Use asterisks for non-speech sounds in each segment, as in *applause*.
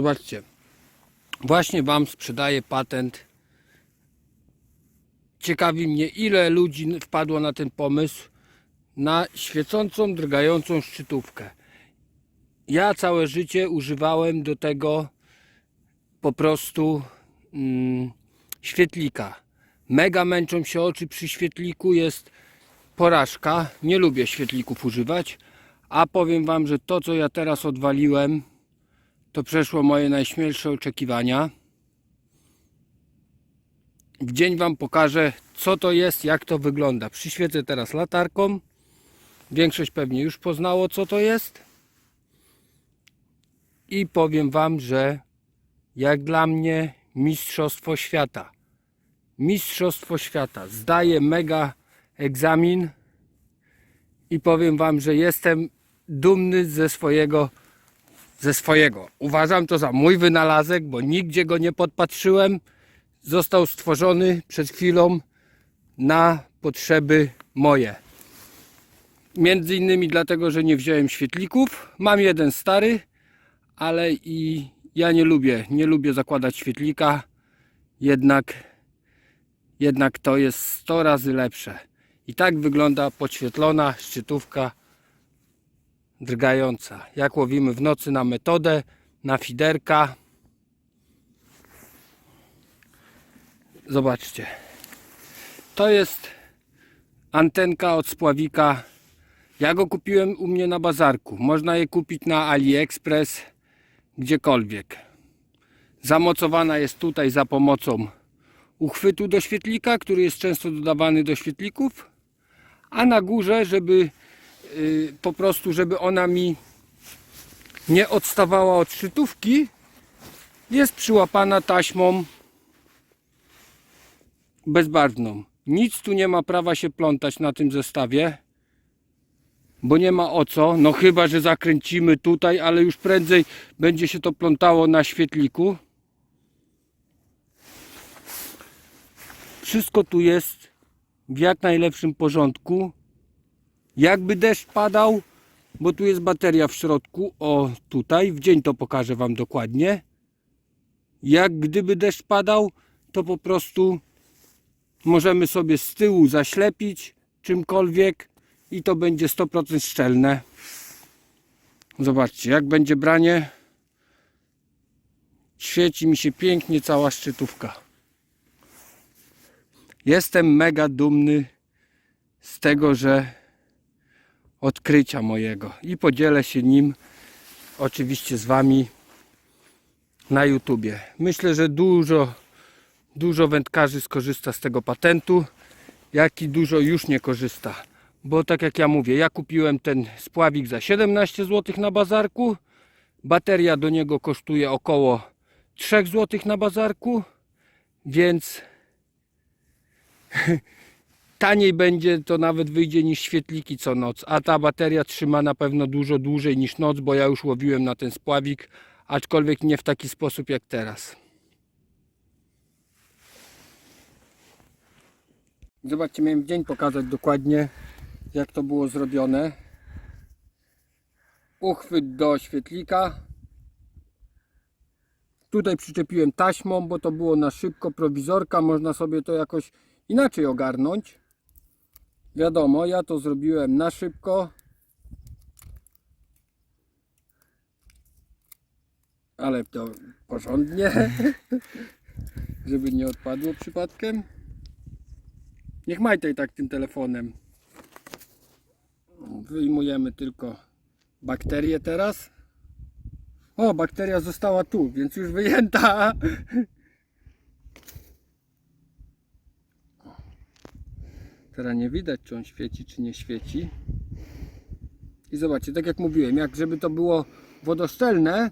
Zobaczcie. Właśnie Wam sprzedaję patent. Ciekawi mnie, ile ludzi wpadło na ten pomysł na świecącą, drgającą szczytówkę. Ja całe życie używałem do tego po prostu mm, świetlika. Mega męczą się oczy przy świetliku, jest porażka. Nie lubię świetlików używać, a powiem Wam, że to co ja teraz odwaliłem, to przeszło moje najśmielsze oczekiwania. W dzień Wam pokażę, co to jest, jak to wygląda. Przyświecę teraz latarką. Większość pewnie już poznało, co to jest. I powiem Wam, że jak dla mnie Mistrzostwo Świata. Mistrzostwo Świata. Zdaję mega egzamin i powiem Wam, że jestem dumny ze swojego ze swojego. Uważam to za mój wynalazek, bo nigdzie go nie podpatrzyłem. Został stworzony przed chwilą na potrzeby moje. Między innymi dlatego, że nie wziąłem świetlików. Mam jeden stary, ale i ja nie lubię, nie lubię zakładać świetlika. Jednak, jednak to jest 100 razy lepsze. I tak wygląda podświetlona szczytówka drgająca. Jak łowimy w nocy na metodę, na fiderka. Zobaczcie. To jest antenka od spławika. Ja go kupiłem u mnie na bazarku. Można je kupić na AliExpress, gdziekolwiek. Zamocowana jest tutaj za pomocą uchwytu do świetlika, który jest często dodawany do świetlików. A na górze, żeby po prostu, żeby ona mi nie odstawała od szczytówki, jest przyłapana taśmą bezbarwną. Nic tu nie ma prawa się plątać na tym zestawie, bo nie ma o co. No chyba, że zakręcimy tutaj, ale już prędzej będzie się to plątało na świetliku. Wszystko tu jest w jak najlepszym porządku. Jakby deszcz padał, bo tu jest bateria w środku, o tutaj, w dzień to pokażę Wam dokładnie. Jak gdyby deszcz padał, to po prostu możemy sobie z tyłu zaślepić czymkolwiek i to będzie 100% szczelne. Zobaczcie, jak będzie branie. Świeci mi się pięknie cała szczytówka. Jestem mega dumny z tego, że odkrycia mojego i podzielę się nim oczywiście z Wami na YouTubie. Myślę, że dużo, dużo wędkarzy skorzysta z tego patentu, jak i dużo już nie korzysta. Bo tak jak ja mówię, ja kupiłem ten spławik za 17 zł na bazarku. Bateria do niego kosztuje około 3 zł na bazarku, więc *laughs* taniej będzie, to nawet wyjdzie niż świetliki co noc. A ta bateria trzyma na pewno dużo dłużej niż noc, bo ja już łowiłem na ten spławik, aczkolwiek nie w taki sposób jak teraz. Zobaczcie, miałem dzień pokazać dokładnie jak to było zrobione. Uchwyt do świetlika. Tutaj przyczepiłem taśmą, bo to było na szybko, prowizorka. Można sobie to jakoś inaczej ogarnąć. Wiadomo, ja to zrobiłem na szybko. Ale to porządnie, *laughs* żeby nie odpadło przypadkiem. Niech Majtaj tak tym telefonem. Wyjmujemy tylko bakterię teraz. O, bakteria została tu, więc już wyjęta. *laughs* Teraz nie widać, czy on świeci, czy nie świeci. I zobaczcie, tak jak mówiłem, jak żeby to było wodoszczelne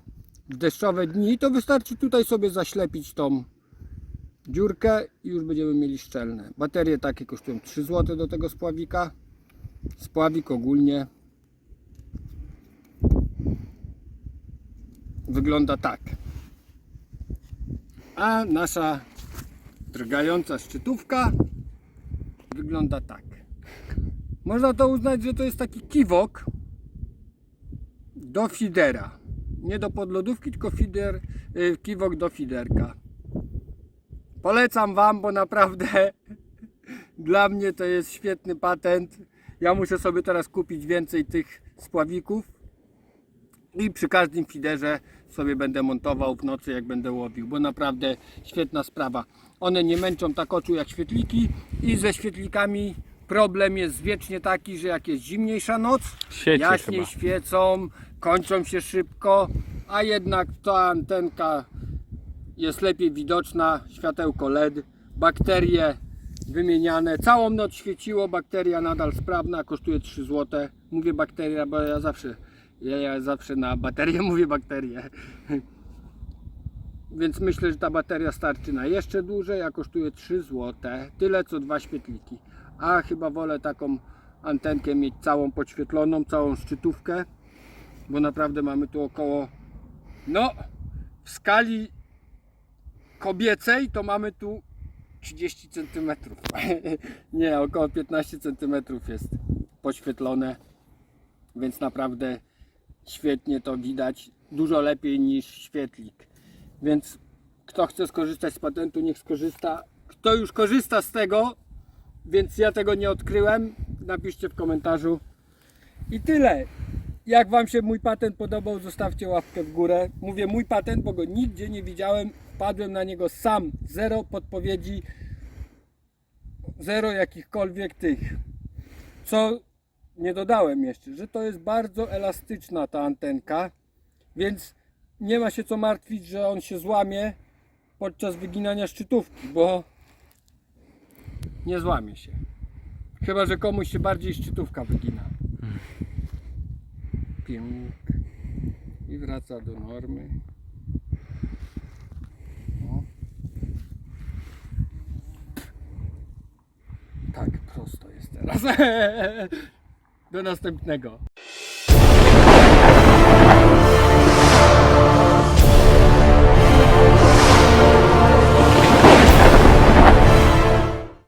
w deszczowe dni, to wystarczy tutaj sobie zaślepić tą dziurkę i już będziemy mieli szczelne. Baterie takie kosztują 3 zł do tego spławika. Spławik ogólnie wygląda tak. A nasza drgająca szczytówka wygląda tak. Można to uznać, że to jest taki kiwok do fidera. Nie do podlodówki, tylko fider, y, kiwok do fiderka. Polecam Wam, bo naprawdę *laughs* dla mnie to jest świetny patent. Ja muszę sobie teraz kupić więcej tych spławików i przy każdym fiderze sobie będę montował w nocy jak będę łowił, bo naprawdę świetna sprawa. One nie męczą tak oczu jak świetliki i ze świetlikami problem jest wiecznie taki, że jak jest zimniejsza noc, Świeci jaśniej chyba. świecą, kończą się szybko, a jednak ta antenka jest lepiej widoczna, światełko LED, bakterie wymieniane, całą noc świeciło, bakteria nadal sprawna, kosztuje 3 zł. Mówię bakteria, bo ja zawsze, ja, ja zawsze na baterię *laughs* mówię bakterie. Więc myślę, że ta bateria starczy na jeszcze dłużej, a kosztuje 3 zł. Tyle co dwa świetliki. A chyba wolę taką antenkę mieć całą podświetloną, całą szczytówkę, bo naprawdę mamy tu około, no w skali kobiecej to mamy tu 30 cm. *laughs* Nie, około 15 cm jest poświetlone, więc naprawdę świetnie to widać, dużo lepiej niż świetlik. Więc kto chce skorzystać z patentu, niech skorzysta. Kto już korzysta z tego, więc ja tego nie odkryłem, napiszcie w komentarzu. I tyle. Jak Wam się mój patent podobał, zostawcie łapkę w górę. Mówię mój patent, bo go nigdzie nie widziałem. Wpadłem na niego sam. Zero podpowiedzi, zero jakichkolwiek tych. Co nie dodałem jeszcze, że to jest bardzo elastyczna ta antenka, więc nie ma się co martwić, że on się złamie podczas wyginania szczytówki, bo nie złamie się. Chyba, że komuś się bardziej szczytówka wygina. Pięk. I wraca do normy. O. Tak, prosto jest teraz. *laughs* Do następnego.